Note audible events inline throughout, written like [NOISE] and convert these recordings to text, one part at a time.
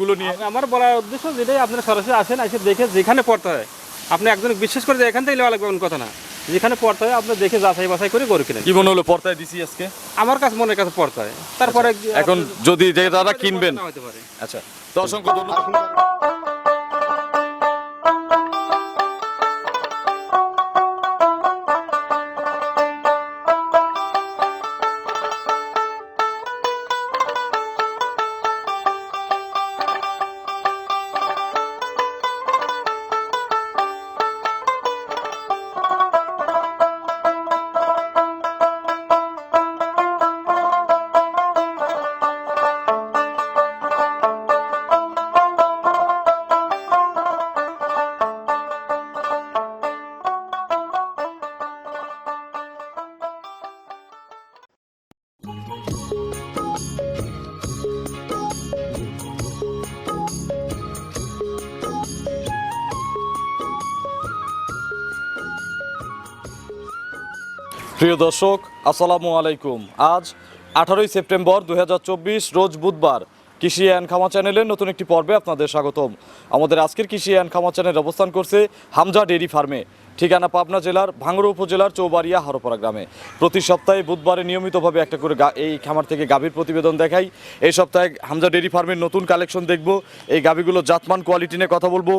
গরুগুলো নিয়ে। আমার বলার উদ্দেশ্য যেটাই আপনারা সরাসরি আসেন এসে দেখে যেখানে পড়তে হয়। আপনি একজন বিশ্বাস করে এখান থেকে নেওয়া লাগবে কথা না। যেখানে পড়তে হয় আপনি দেখে যাচাই বাছাই করে গরু কিনেন। কি মনে হলো পড়তে দিছি আজকে? আমার কাছে মনের কাছে পড়তে তারপরে এখন যদি যে দাদা কিনবেন। আচ্ছা তো অসংখ্য ধন্যবাদ। প্রিয় দর্শক, আসসালামু আলাইকুম। আজ আঠারোই সেপ্টেম্বর দুই হাজার চব্বিশ, রোজ বুধবার কৃষি অ্যান্ড খামা চ্যানেলের নতুন একটি পর্বে আপনাদের স্বাগতম। আমাদের আজকের কৃষি অ্যান্ড খামা চ্যানেল অবস্থান করছে হামজা ডেইরি ফার্মে। ঠিকানা পাবনা জেলার ভাঙড়া উপজেলার চৌবাড়িয়া হরপাড়া গ্রামে। প্রতি সপ্তাহে বুধবারে নিয়মিতভাবে একটা করে এই খামার থেকে গাভীর প্রতিবেদন দেখাই। এই সপ্তাহে হামজা ডেইরি ফার্মের নতুন কালেকশন দেখব। এই গাভীগুলোর জাতমান কোয়ালিটি নিয়ে কথা বলব।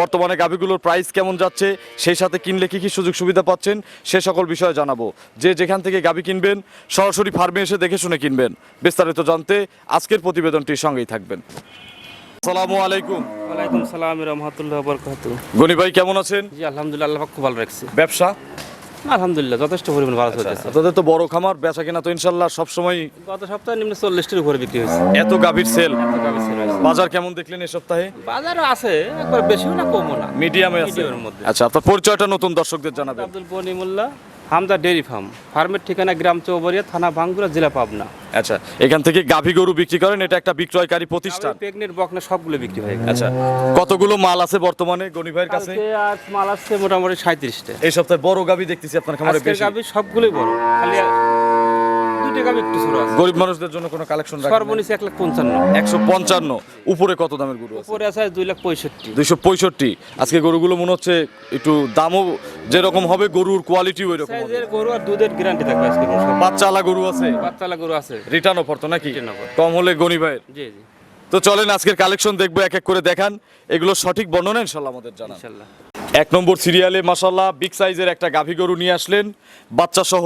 বর্তমানে গাভীগুলোর প্রাইস কেমন যাচ্ছে, সেই সাথে কিনলে কী কী সুযোগ সুবিধা পাচ্ছেন, সে সকল বিষয়ে জানাব। যে যেখান থেকে গাভী কিনবেন, সরাসরি ফার্মে এসে দেখে শুনে কিনবেন। বিস্তারিত জানতে আজকের প্রতিবেদনটির সঙ্গেই থাকবেন। আসসালামু আলাইকুম। ওয়ালাইকুম সালাম রহমতুল্লাহ বরকাত গনি ভাই কেমন আছেন? জি আলহামদুলিল্লাহ আল্লাহ খুব ভালো রাখছে। ব্যবসা? আলহামদুলিল্লাহ যথেষ্ট পরিমাণ ভালো চলতেছে। আপনাদের তো বড় খামার বেচা কিনা তো ইনশাল্লাহ সবসময় গত সপ্তাহে নিম্ন চল্লিশটির উপরে বিক্রি হয়েছে। এত গাভীর সেল। বাজার কেমন দেখলেন এই সপ্তাহে? বাজারও আছে একবার বেশিও না কমও না। মিডিয়ামে আছে। আচ্ছা আপনার পরিচয়টা নতুন দর্শকদের জানাবেন। Abdul Bonimullah Hamda dairy farm. ফার্মের ঠিকানা গ্রাম চৌবরিয়া থানা ভাঙ্গুরা জেলা পাবনা। আচ্ছা এখান থেকে গাভী গরু বিক্রি করেন এটা একটা বিক্রয়কারী প্রতিষ্ঠান? পেগনের বকনা সবগুলো বিক্রি হয় আচ্ছা কতগুলো মাল আছে বর্তমানে গনি ভাইয়ের কাছে? আজ মাল আছে মোটামুটি সাঁত্রিশটা এই সপ্তাহে বড় গাভী দেখতেছি আপনার খামারে বেশি। গাভি সবগুলোই বড় খালি দুইটা একটু ছোট আছে। গরিব মানুষদের জন্য কোনো কালেকশন রাখেন এক লাখ পঞ্চান্ন। একশো পঞ্চান্ন। উপরে কত দামের গরু আছে? উপরে আছে দুই লাখ পঁয়ষট্টি। দুইশো পঁয়ষট্টি। আজকে গরুগুলো মনে হচ্ছে একটু দামও যেরকম হবে গরুর কোয়ালিটি ওই রকম হবে। সাইজের গরু আর দুধের গ্যারান্টি থাকবে আজকে বাচ্চালা গরু আছে? বাচ্চালা গরু আছে। রিটার্ন অফার তো নাকি? Return offer। কম হলে গনি ভাইয়ের। জি জি। তো চলেন আজকের কালেকশন দেখব এক এক করে দেখান। এগুলো সঠিক বর্ণনা ইনশাল্লাহ আমাদের জানান। ইনশাল্লাহ। এক নম্বর সিরিয়ালে মাসাল্লাহ বিগ সাইজের একটা গাভী গরু নিয়ে আসলেন। বাচ্চা সহ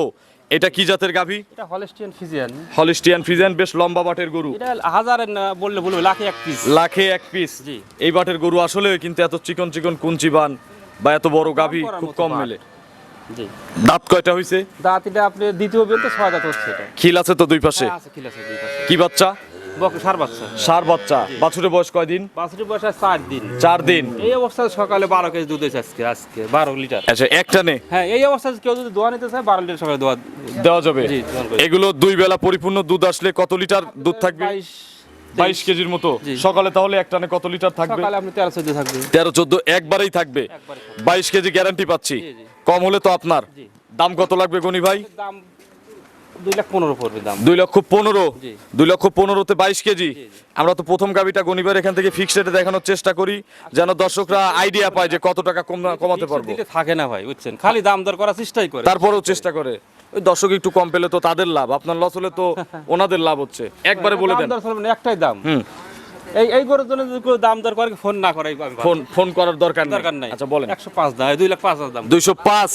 এটা কি জাতের গাভী? এটা হলস্টিয়ান ফিজিয়ান। হলস্টিয়ান ফ্রিজেন বেশ লম্বা বাটের গরু। এটা হাজারের না বললে বলব লাখে এক পিস লাখে এক পিস জি। এই বাটের গরু আসলে কিন্তু এত চিকন চিকন কুঞ্চিবান বা এত বড় গাভী খুব কম। মেলে। জি। দাঁত কয়টা হইছে? দাঁত এটা আপনি দ্বিতীয় বেলতে ছয় দাঁত হচ্ছে এটা। খিল আছে তো দুই পাশে? হ্যাঁ, আছে খিল আছে দুই পাশে। কি বাচ্চা? সার বাচ্চা। সার বাচ্চা। বাছুরের বয়স কয়দিন বাছুরি বয়সে চার দিন। চার দিন। এই অবস্থায় সকালে বারো কেজি দুধ হয়েছে আজকে আজকে বারো লিটার। আচ্ছা একটা নে। হ্যাঁ এই অবস্থায় কেউ যদি দোয়া নিতে চায় বারো লিটার সকালে দোয়া দেওয়া যাবে। এগুলো দুই বেলা পরিপূর্ণ দুধ আসলে কত লিটার দুধ থাকবে? বাইশ কেজির মতো। সকালে তাহলে এক টানে কত লিটার থাকবে? তেরো চোদ্দ একবারেই থাকবে। বাইশ কেজি গ্যারান্টি পাচ্ছি। কম হলে তো আপনার। দাম কত লাগবে গনি ভাই? দাম দুই লাখ পনেরো পড়বে দাম। দুই লক্ষ পনেরো? জি। দুই লক্ষ পনেরোতে বাইশ কেজি। আমরা তো প্রথম গাবিটা এখান থেকে ফিক্সড রেটে দেখানোর চেষ্টা করি যেন দর্শকরা আইডিয়া পায় যে কত টাকা কম- কমাতে পারব। থাকে না ভাই বুঝছেন? খালি দাম দর করার চেষ্টাই করে। তারপরেও চেষ্টা করে। ওই দর্শক একটু কম পেলে তো তাদের লাভ আপনার লস হলে তো [LAUGHS] ওনাদের লাভ হচ্ছে। একবারে বলে দেন। একটাই দাম। হুম। এই এই গরুর জন্য যদি কেউ দাম দর করে ফোন না করে ফোন ফোন করার দরকার নেই। দরকার নাই। আচ্ছা বলেন। একশো পাঁচ দাম দুই লাখ পাঁচ হাজার দাম। দুইশো পাঁচ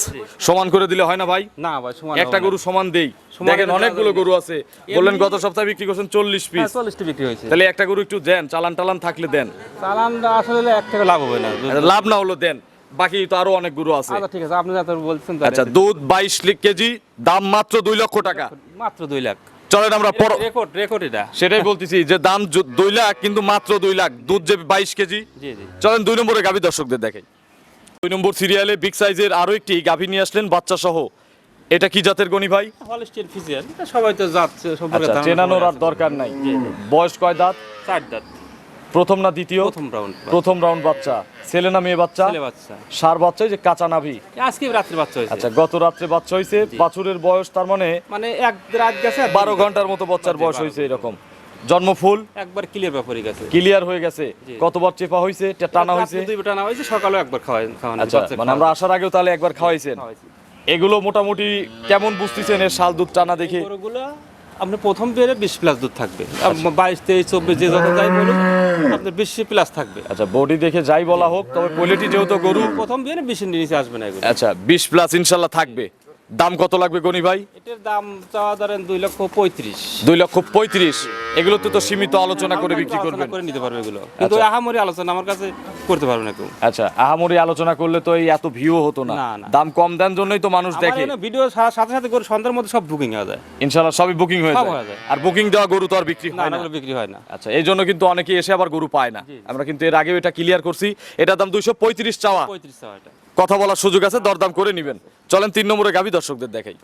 সমান করে দিলে হয় না ভাই? না ভাই সমান একটা গরু সমান দেই। দেখেন অনেকগুলো গরু আছে। বললেন গত সপ্তাহে বিক্রি করছেন চল্লিশ হ্যাঁ, পিস। চল্লিশটি বিক্রি হয়েছে। তাহলে একটা গরু একটু দেন চালান টালান থাকলে দেন। চালান আসলে এক টাকা লাভ হবে না। আচ্ছা, লাভ না হলো দেন। বাকি তো আরও অনেক গরু আছে। আচ্ছা ঠিক আছে। আপনি যত বলছেন আচ্ছা দুধ বাইশ কেজি দাম মাত্র দুই লক্ষ টাকা। মাত্র দুই লাখ। চলেন আমরা রেকর্ড রেকর্ড এটা। সেটাই বলতেছি যে দাম দুই লাখ কিন্তু মাত্র দুই লাখ। দুধ যে বাইশ কেজি। চলেন দুই নম্বরে গাভী দর্শকদের দেখাই। দুই নম্বর সিরিয়ালে বিগ সাইজের আরও একটি গাভী নিয়ে আসলেন বাচ্চা সহ এটা কি জাতের গনি ভাই? সবাই তো সম্পর্কে আচ্ছা চেনানোর আর দরকার নাই। বয়স কয় দাঁত? চার দাঁত। প্রথম না দ্বিতীয়? প্রথম রাউন্ড প্রথম রাউন্ড বাচ্চা। ছেলে না মেয়ে বাচ্চা? ছেলে বাচ্চা। সার বাচ্চা যে কাঁচা নাভি? আজকে রাত্রে বাচ্চা হয়েছে। আচ্ছা গত রাত্রে বাচ্চা হয়েছে। বাছুরের বয়স তার মানে মানে এক রাত গেছে আর বারো দিন- ঘণ্টার মতো বাচ্চার বয়স হয়েছে এরকম। জন্ম ফুল? একবার ক্লিয়ার ব্যাপারই গেছে। ক্লিয়ার হয়ে গেছে। কতবার চেপা হয়েছে? টানা হয়েছে? দুই টানা হয়েছে সকালেও একবার খাওয়াই খাওয়ানো আচ্ছা মানে আমরা আসার আগেও তাহলে একবার খাওয়াইছেন। এগুলো মোটামুটি কেমন বুঝতেছেন এর শাল দুধ টানা দেখে? আপনি প্রথম বেরে বিশ প্লাস দুধ থাকবে। বাইশ তেইশ চব্বিশ যে যত যাই বলুন আপনার বিশ প্লাস থাকবে। আচ্ছা বডি দেখে যাই বলা হোক তবে কোয়ালিটি যেহেতু গরু। প্রথম বেরে বিশের নিচে আসবে না আচ্ছা বিশ প্লাস ইনশাল্লাহ থাকবে। দাম কত লাগবে গনি ভাই? এটার দাম চাওয়া ধরেন দুই লক্ষ পঁয়ত্রিশ। দুই লক্ষ পঁয়ত্রিশ। এগুলোতে তো সীমিত আলোচনা করে বিক্রি করবেন। করে নিতে পারবে এগুলো। কিন্তু আহামরি আলোচনা আমার কাছে করতে পারবে না কেউ। আচ্ছা আহামরি আলোচনা করলে তো এই এত ভিউ হতো না। দাম কম দেন জন্যই তো মানুষ দেখে। ভিডিও সাথে সাথে করে সন্ধ্যার মধ্যে সব বুকিং হয়ে যায়। ইনশাল্লাহ সবই বুকিং হয়ে যায়। আর বুকিং দেওয়া গরু তো আর বিক্রি হয় না। না বিক্রি হয় না। আচ্ছা এই জন্য কিন্তু অনেকে এসে আবার গরু পায় না। আমরা কিন্তু এর আগেও এটা ক্লিয়ার করছি। এটার দাম দুইশো পঁয়ত্রিশ চাওয়া। পঁয়ত্রিশ চাওয়া এটা। কথা বলার সুযোগ আছে দরদাম করে নেবেন। চলেন তিন নম্বরে গাভী দর্শকদের দেখাই।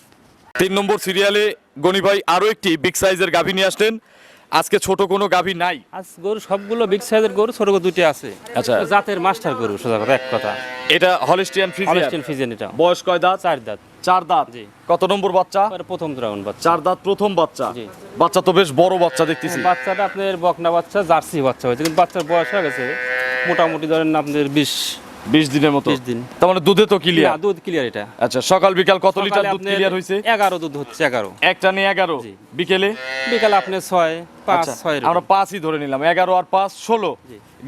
তিন নম্বর সিরিয়ালে গনি ভাই আরও একটি বিগ সাইজের গাভী নিয়ে আসলেন। আজকে ছোট কোনো গাভী নাই। আজ গরু সবগুলো বিগ সাইজের গরু ছোট গরু দুটি আছে। আচ্ছা। জাতের মাস্টার গরু সোজা কথা এক কথা। এটা হলিস্টিয়ান ফ্রিজিয়ান হলস্টেইন ফিজিয়ান এটা। বয়স কয় দাঁত? চার দাঁত। চার দাঁত। জি। কত নম্বর বাচ্চা? পরে প্রথম রাউন্ড বাচ্চা। চার দাঁত প্রথম বাচ্চা? জি। বাচ্চা তো বেশ বড় বাচ্চা দেখতেছি। বাচ্চাটা আপনার বকনা বাচ্চা জার্সি বাচ্চা হয়েছে কিন্তু বাচ্চার বয়স হয়ে গেছে। মোটামুটি ধরেন আপনাদের বিশ বিশ দিনের মতো? 20 দিন। তার মানে দুধে তো না, ক্লিয়ার দুধ ক্লিয়ার এটা। আচ্ছা সকাল বিকাল কত লিটার দুধ ক্লিয়ার হয়েছে এগারো দুধ হচ্ছে এগারো। একটা নিয়ে এগারো। বিকেলে? বিকালে আপনি ছয় পাঁচ আচ্ছা, ছয় আমরা পাঁচই ধরে নিলাম এগারো আর পাঁচ ষোলো।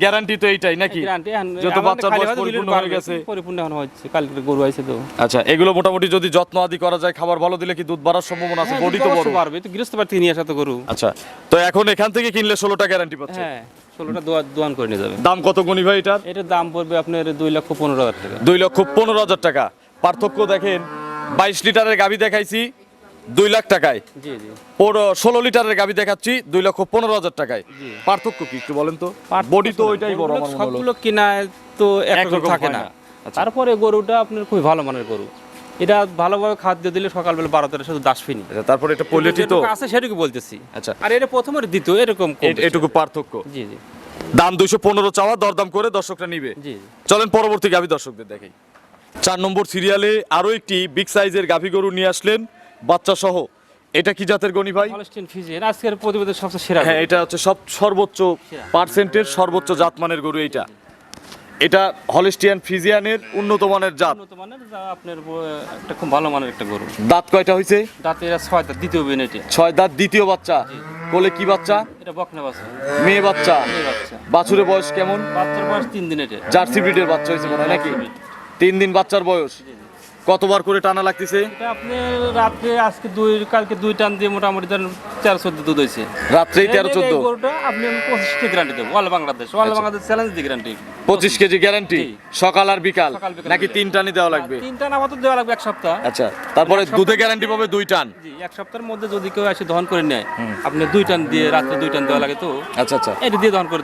গ্যারান্টি তো এইটাই নাকি? যত বাচ্চার বয়স পরিপূর্ণ হয়ে গেছে। পরিপূর্ণ এখন হচ্ছে কালকে গরু আছে তো। আচ্ছা এগুলো মোটামুটি যদি যত্ন আদি করা যায় খাবার ভালো দিলে কি দুধ বাড়ার সম্ভাবনা আছে? বডি তো বড়। পারবে তো গৃহস্থ বাড়ি নিয়ে আসা তো গরু। আচ্ছা তো এখন এখান থেকে কিনলে ষোলোটা গ্যারান্টি পাচ্ছে? হ্যাঁ। ষোলোটা দোয়ান করে নিয়ে যাবে। দাম কত গনি ভাই এটার? এটার দাম পড়বে আপনার দুই লক্ষ পনেরো হাজার টাকা। দুই লক্ষ পনেরো হাজার টাকা। পার্থক্য দেখেন বাইশ লিটারের গাভি দেখাইছি দুই লাখ টাকায়। জি ষোলো লিটারের গাভি দেখাচ্ছি দুই লক্ষ পনেরো হাজার টাকায়। পার্থক্য কি একটু বলেন তো? বডি তো ওইটাই বড় সবগুলো কিনায় তো একরকম থাকে না। না। আচ্ছা। তারপরে গরুটা আপনার খুবই ভালো মানের গরু। এটা ভালোভাবে খাদ্য দিলে সকালবেলা বারো তেরো শুধু ফিনি। আচ্ছা, তারপরে এটা পোলেটি তো আছে সেটুকু বলতেছি। আচ্ছা। আর এটা প্রথম আর দ্বিতীয় এরকম এটুকু পার্থক্য। জি জি। দাম দুইশো পনেরো চাওয়া দরদাম করে দর্শকরা নিবে। জি চলেন পরবর্তী গাভী দর্শকদের দেখাই। চার নম্বর সিরিয়ালে আরও একটি বিগ সাইজের গাভী গরু নিয়ে আসলেন বাচ্চা সহ এটা কি জাতের গনি ভাই? হলস্টিন ফিজিয়ান আজকের প্রতিবেদন সবচেয়ে সেরা হ্যাঁ এটা হচ্ছে সব সর্বোচ্চ পার্সেন্টের সর্বোচ্চ জাতমানের গরু এইটা। এটা হলিস্টিয়ান ফিজিয়ানের উন্নত মানের জাত। উন্নত মানের যা আপনার একটা খুব ভালো মানের একটা গরু। দাঁত কয়টা হয়েছে দাঁত এরা ছয় দাঁত দ্বিতীয় বেন এটা। ছয় দাঁত দ্বিতীয় বাচ্চা। কোলে কি বাচ্চা? এটা বকনা বাচ্চা। মেয়ে বাচ্চা। বাছুরের বয়স কেমন? বাচ্চার বয়স তিন দিন এটা। জার্সি ব্রিডের বাচ্চা হয়েছে মনে হয় নাকি? তিন দিন বাচ্চার বয়স। কতবার করে টানা লাগতেছে? এটা আপনি রাত্রে আজকে দুই কালকে দুই টান দিয়ে মোটামুটি ধরেন তেরো চোদ্দ দুধ হয়েছে। রাত্রেই তেরো চোদ্দ? গরুটা আপনি গ্যারান্টি দেবো all Bangladesh all Bangladesh challenge guarantee পঁচিশ কেজি গ্যারান্টি সকাল আর বিকাল? নাকি তিন টানই দেওয়া লাগবে? তিন টান আপাতত দেওয়া লাগবে এক সপ্তাহ। আচ্ছা তারপরে দুধে গ্যারান্টি পাবে দুই টান? জি এক সপ্তাহের মধ্যে যদি কেউ এসে দহন করে নেয় আপনি দুই টান দিয়ে রাত্রে দুই টান দেওয়া লাগে তো। আচ্ছা আচ্ছা। এটা দিয়ে দহন করে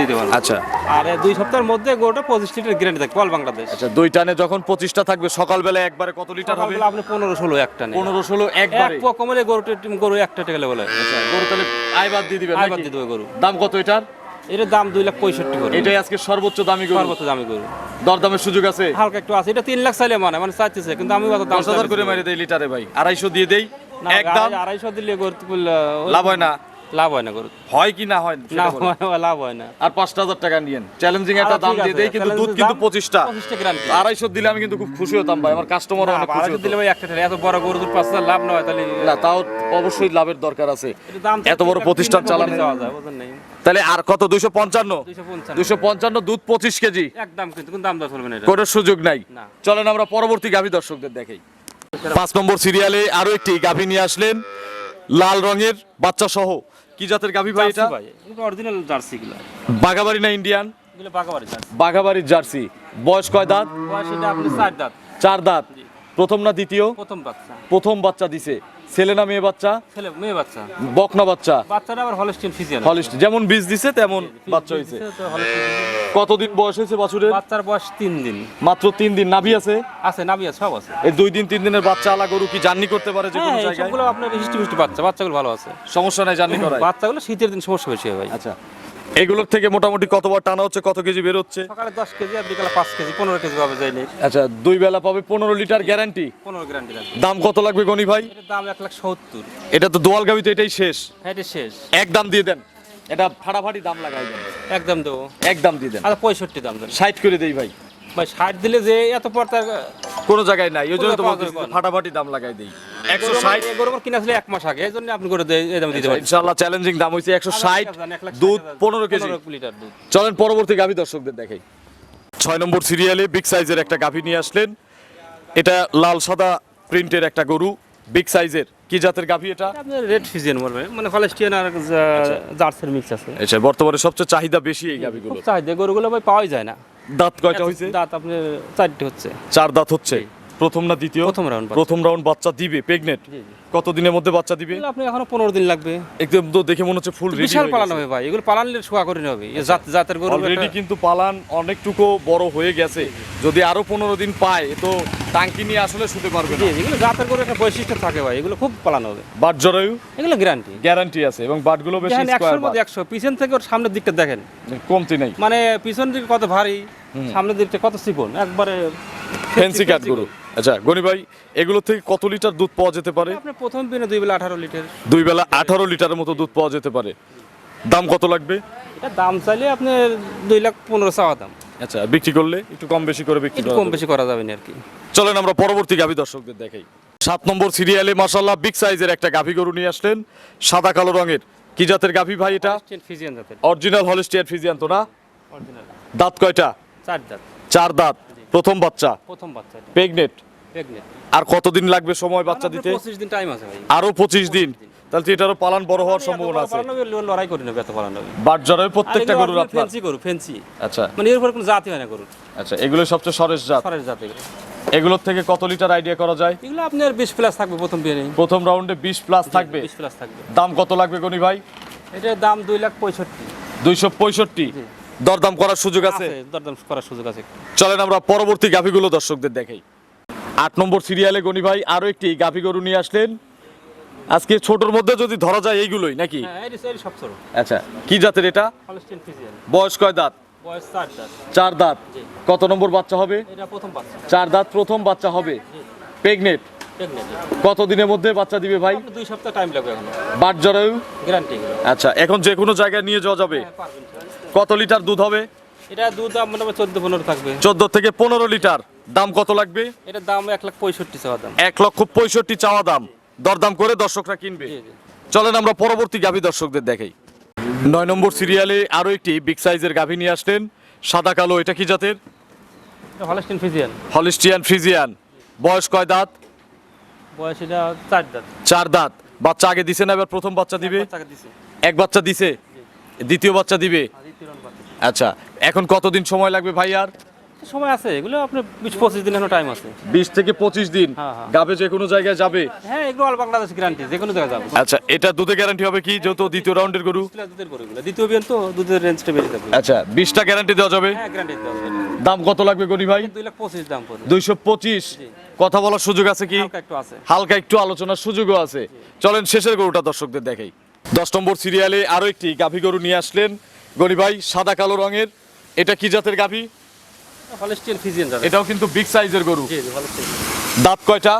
দিতে পারব। আচ্ছা। আর দুই সপ্তাহের মধ্যে গরুটা পঁচিশ লিটার গ্যারান্টি থাকবে অল বাংলাদেশ আচ্ছা দুই টানে যখন পঁচিশটা থাকবে সকালবেলা একবারে কত লিটার হবে? আপনি পনেরো ষোলো একটা নেই পনেরো ষোলো এক একবারে পোয়া কমলে গরুটা গরু একটা টেকে বলে আচ্ছা, গরু তাহলে আইবার দিয়ে দিবেন আইবার দিয়ে দেবে গরু। দাম কত এটার? এটার দাম দুই লাখ পঁয়ষট্টি করে। এটাই আজকে সর্বোচ্চ দামি গরু। সর্বোচ্চ দামি গরু। দরদামের সুযোগ আছে? হালকা একটু আছে। এটা তিন লাখ চাইলে মানে মানে চাইতেছে কিন্তু আমি অত দাম হাজার করে মারি দেই লিটারে ভাই। আড়াইশো দিয়ে দেই? একদম? আড়াই- আড়াইশো দিলে গরু লাভ হয় না। লাভ হয় না গরু হয় কি না হয় না লাভ হয় না। আর পাঁচটা হাজার টাকা নিয়েন। চ্যালেঞ্জিং একটা আচ্ছা, দাম দিয়ে দেই কিন্তু দুধ কিন্তু পঁচিশটা। আড়াইশো দিলে আমি কিন্তু খুব খুশি হতাম ভাই আমার কাস্টমারও অনেক খুশি দিলে ভাই একটা এত বড় গরু দুধ পাঁচ হাজার লাভ না হয় তাহলে না তাও অবশ্যই লাভের দরকার আছে। এত বড় প্রতিষ্ঠান চালানো যাওয়া যায় বুঝলেন নাই? তাহলে আর কত? দুইশো পঞ্চান্ন? দুইশো পঞ্চান্ন। দুধ পঁচিশ কেজি। একদম কিন্তু দাম দর চলবে না কোনো সুযোগ নাই। না। চলেন আমরা পরবর্তী গাভী দর্শকদের দেখাই। পাঁচ নম্বর সিরিয়ালে আরও একটি গাভী নিয়ে আসলেন লাল রঙের বাচ্চা সহ কি জাতের গাভী ভাই এটা? ভাই। অরিজিনাল জার্সি গুলো বাগাবাড়ি না ইন্ডিয়ান এগুলো বাগাবাড়ি জার্সি। বাঘাবাড়ির জার্সি। বয়স কয় দাঁত? বয়স এটা আপনি চার দাঁত। চার দাঁত। প্রথম না দ্বিতীয়? প্রথম বাচ্চা। প্রথম বাচ্চা দিছে। ছেলে না মেয়ে বাচ্চা? ছেলে মেয়ে বাচ্চা। বকনা বাচ্চা। বাচ্চাটা আবার হলস্টিন ফিজিয়ান। হলস্টিন যেমন বীজ দিছে তেমন বাচ্চা হয়েছে কতদিন বয়স হয়েছে বাছুরের? বাচ্চার বয়স তিন দিন। মাত্র তিন দিন। নাভি আছে? আছে নাবি আছে সব আছে। এই দুই দিন তিন দিনের বাচ্চা আলা গরু কি জার্নি করতে পারে যে কোনো হ্যাঁ জায়গায়? সবগুলো আপনার হিস্টি মিষ্টি বাচ্চা বাচ্চাগুলো ভালো আছে। সমস্যা নাই জার্নি করায়? বাচ্চাগুলো শীতের দিন সমস্যা বেশি হয় ভাই। আচ্ছা। এগুলোর থেকে মোটামুটি কতবার টানা হচ্ছে কত কেজি বের হচ্ছে? সকালে দশ কেজি আর বিকালে পাঁচ কেজি পনেরো কেজি পাবে যাইলে আচ্ছা দুই বেলা পাবে পনেরো লিটার গ্যারান্টি পনেরো গ্যারান্টি লাগবে দাম কত লাগবে গনি ভাই? এটার দাম এক লাখ সত্তর। এটা তো দোয়াল গাবিতে এটাই শেষ। হ্যাঁ এটা শেষ। এক দাম দিয়ে দেন। এটা ফাটাফাটি দাম লাগাই দেন। একদম দেবো। এক দাম দিয়ে দেন। আর পঁয়ষট্টি দাম দেন। ষাট করে দেই ভাই। ভাই ষাট দিলে যে এত পড়তা কোনো জায়গায় নাই। ওই জন্য? ফাটাফাটি দাম লাগাই দেই। একশো ষাট। গরু কিনা ছিল এক মাস আগে এই জন্য আপনি করে দাম দিতে পারেন। চ্যালেঞ্জিং দাম হয়েছে একশো ষাট দুধ পনেরো কেজি। লিটার দুধ। চলেন পরবর্তী গাভী দর্শকদের দেখাই। ছয় নম্বর সিরিয়ালে বিগ সাইজের একটা গাভী নিয়ে আসলেন। এটা লাল সাদা প্রিন্টের একটা গরু। বিগ সাইজের। কি জাতের গাভী এটা? রেড ফিজিয়ান বলবেন মানে ফলেস্টিয়ান আর জার্সের মিক্স আছে। আচ্ছা বর্তমানে সবচেয়ে চাহিদা বেশি এই গাভীগুলো চাহিদা। গরুগুলো ভাই পাওয়াই যায় না। দাঁত কয়টা হয়েছে? দাঁত আপনার চারটে হচ্ছে। চার দাঁত হচ্ছে? প্রথম না দ্বিতীয়? প্রথম বাচ্চা। প্রথম রাউন্ড বাচ্চা দিবে প্রেগনেন্ট। কত দিনের মধ্যে বাচ্চা দিবে? আপনি এখনও পনেরো দিন লাগবে। একদম তো দেখে মনে হচ্ছে ফুল রেডি বিশাল পালানো হবে ভাই এগুলো পালানলে শোয়া করে নেবে জাত জাতের গরু অলরেডি কিন্তু পালান অনেকটুকু বড় হয়ে গেছে। যদি আরও পনেরো দিন পায় তো টাঙ্কি নিয়ে আসলে শুতে পারবে না। এগুলো জাতের গরু একটা বৈশিষ্ট্য থাকে ভাই এগুলো খুব পালানো হবে। বাট জরায়ু? এগুলো গ্যারান্টি গ্যারান্টি আছে এবং বাটগুলো বেশি স্কোয়ার মধ্যে একশো। পিছন থেকে ওর সামনের দিকটা দেখেন। কমতি নাই। মানে পিছন দিকে কত ভারী সামনের দিকটা কত চিকন একবারে ফ্যান্সি কাট গরু। আচ্ছা গনি ভাই এগুলো থেকে কত লিটার দুধ পাওয়া যেতে পারে? আপনি প্রথম দিনে দুই বেলা আঠারো লিটার। দুই বেলা আঠারো লিটারের মতো দুধ পাওয়া যেতে পারে। দাম কত লাগবে? এটা দাম চাইলে আপনার দুই লাখ পনেরো চাওয়া দাম। আচ্ছা বিক্রি করলে একটু কম বেশি করে বিক্রি কম বেশি করা যাবে না আর কি। চলেন আমরা পরবর্তী গাভী দর্শকদের দেখাই। সাত নম্বর সিরিয়ালে মাসাল্লাহ বিগ সাইজের একটা গাভী গরু নিয়ে আসলেন। সাদা কালো রঙের। কি জাতের গাভী ভাই এটা? ফিজিয়ান জাতের। অরিজিনাল হলিস্টিয়ার ফিজিয়ান তো না? দাঁত কয়টা? চার দাঁত। চার দাঁত। প্রথম বাচ্চা? প্রথম বাচ্চা। প্রেগনেট আর কতদিন লাগবে সময় বাচ্চা দিতে? পঁচিশ দিন টাইম আছে ভাই। আরও পঁচিশ দিন। তাহলে তো এটারও পালন বড় হওয়ার সম্ভাবনা আছে। লড়াই করে নেবে এত পালানো হবে বাট জরায়ু প্রত্যেকটা গরুর আপনার ফেন্সি গরু ফেন্সি আচ্ছা। মানে এর উপর কোনো জাতি হয় না গরুর। আচ্ছা এগুলো সবচেয়ে সরেস জাত। সরের জাতি এগুলো। এগুলোর থেকে কত লিটার আইডিয়া করা যায়? এগুলো আপনার বিশ প্লাস থাকবে প্রথম বিয়ে প্রথম রাউন্ডে বিশ প্লাস থাকবে। বিশ প্লাস থাকবে। দাম কত লাগবে গনি ভাই? এটার দাম দুই লাখ পঁয়ষট্টি। দুইশো পঁয়ষট্টি। দরদাম করার সুযোগ আছে? দরদাম করার সুযোগ আছে। চলেন আমরা পরবর্তী গাভীগুলো দর্শকদের দেখাই। আট নম্বর সিরিয়ালে গনি ভাই আরও একটি গাভী গরু নিয়ে আসলেন। আজকে ছোটর মধ্যে যদি ধরা যায় এইগুলোই নাকি? হ্যাঁ আচ্ছা কি জাতের এটা? বয়স কয় দাঁত? চার দাঁত। কত নম্বর বাচ্চা হবে? চার দাঁত প্রথম বাচ্চা হবে। প্রেগনেট প্রেগনেন্ট কত দিনের মধ্যে বাচ্চা দিবে ভাই? দুই সপ্তাহ টাইম লাগবে এখন। বাট জরায়ু? গ্যারান্টি আচ্ছা এখন যে কোনো জায়গায় নিয়ে যাওয়া যাবে? কত লিটার দুধ হবে? এটা দুধ দাম মোটামুটি চোদ্দ পনেরো থাকবে। চোদ্দ থেকে পনেরো লিটার। দাম কত লাগবে? এটার দাম এক লাখ পঁয়ষট্টি চাওয়া দাম। এক লক্ষ পঁয়ষট্টি চাওয়া দাম। দরদাম করে দর্শকরা কিনবে। জি জি। চলেন আমরা পরবর্তী গাভী দর্শকদের দেখাই। নয় নম্বর সিরিয়ালে আরও একটি বিগ সাইজের গাভী নিয়ে আসলেন। সাদা কালো এটা কি জাতের? Holstein Friesian. হলিস্টিয়ান ফ্রিজিয়ান বয়স কয় দাঁত? বয়স এটা চার দাঁত। চার দাঁত। বাচ্চা আগে দিছে না এবার প্রথম বাচ্চা দিবে? এক বাচ্চা দিছে? দ্বিতীয় বাচ্চা দিবে? আচ্ছা এখন কতদিন সময় লাগবে ভাই আর? সময় আছে এগুলো আপনার বিশ পঁচিশ দিন টাইম আছে। বিশ থেকে পঁচিশ দিন? হ্যাঁ, হ্যাঁ। গাবে যে কোনো জায়গায় যাবে? হ্যাঁ এগুলো অল বাংলাদেশ গ্যারান্টি যে কোনো জায়গায় যাবে। আচ্ছা এটা দুধে গ্যারান্টি হবে কি? যেহেতু দ্বিতীয় রাউন্ডের গরু। দুধের দ্বিতীয় বিয়ান তো দুধের রেঞ্জটা বেশি থাকবে। আচ্ছা বিশটা গ্যারান্টি দেওয়া যাবে? হ্যাঁ গ্যারান্টি দেওয়া যাবে। দাম কত লাগবে গনি ভাই? দুই লাখ পঁচিশ দাম পড়বে। দুইশো পঁচিশ। কথা বলার সুযোগ আছে কি? হালকা একটু হালকা একটু আলোচনার সুযোগও আছে। চলেন শেষের গরুটা দর্শকদের দেখাই। দশ নম্বর সিরিয়ালে আরও একটি গাভী গরু নিয়ে আসলেন। গনি ভাই সাদা কালো রঙের। এটা কি জাতের গাভী? হলস্টিয়ান ফিজিয়ান যাবে এটাও কিন্তু বিগ সাইজের গরু। জি জি হলস্টিয়ান। দাঁত কয়টা?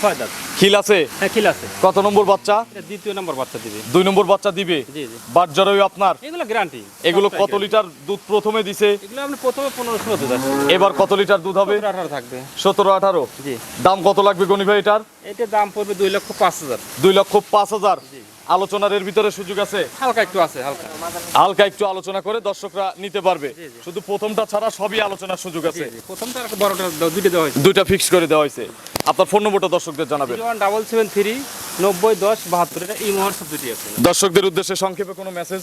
ছয় দাঁত। খিল আছে? হ্যাঁ কিল আছে। কত নম্বর বাচ্চা? এটা দ্বিতীয় নম্বর বাচ্চা দিবে। দুই নম্বর বাচ্চা দিবে? জি জি। বাট জরায়ু আপনার? এগুলো গ্যারান্টি এগুলো কত লিটার দুধ প্রথমে দিছে? এগুলো আপনি প্রথমে পনেরো ষোলো দুধ আছে। এবার কত লিটার দুধ হবে? সতেরো আঠারো থাকবে। সতেরো আঠারো? জি। দাম কত লাগবে গনি ভাই এটার? এটার দাম পড়বে দুই লক্ষ পাঁচ হাজার। দুই লক্ষ পাঁচ হাজার। আলোচনার এর ভিতরে সুযোগ আছে? হালকা একটু আছে হালকা। হালকা একটু আলোচনা করে দর্শকরা নিতে পারবে। শুধু প্রথমটা ছাড়া সবই আলোচনার সুযোগ আছে। প্রথমটা আর বড়টা দুইটা দেওয়া হয়েছে। দুইটা ফিক্স করে দেওয়া হয়েছে। আপনার ফোন নম্বরটা দর্শকদের জানাবেন। ডাবল সেভেন থ্রি নব্বই দশ বাহাত্তর এটা এই হোয়াটসঅ্যাপ দুটি আছে। দর্শকদের উদ্দেশ্যে সংক্ষেপে কোনো মেসেজ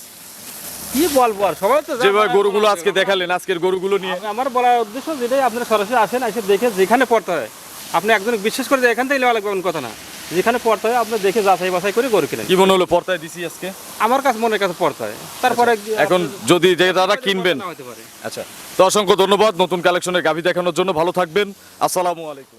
কি বলব আর সবাই তো যেভাবে গরুগুলো আজকে দেখালেন আজকের গরুগুলো নিয়ে। আমার বলার উদ্দেশ্য যেটাই আপনারা সরাসরি আসেন এসে দেখে যেখানে পড়তে হয়। আপনি একজন বিশ্বাস করে যে এখান থেকে নেওয়া লাগবে কথা না। যেখানে পড়তে হয় আপনি দেখে যাচাই বাছাই করে গরু কিনেন। কি মনে হলো পর্তায় দিছি আজকে? আমার কাছে মনের কাছে পড়তে হয় তারপরে এখন যদি যে তারা কিনবেন। আচ্ছা তো অসংখ্য ধন্যবাদ। নতুন কালেকশনের গাভী দেখানোর জন্য ভালো থাকবেন। আসসালামু আলাইকুম।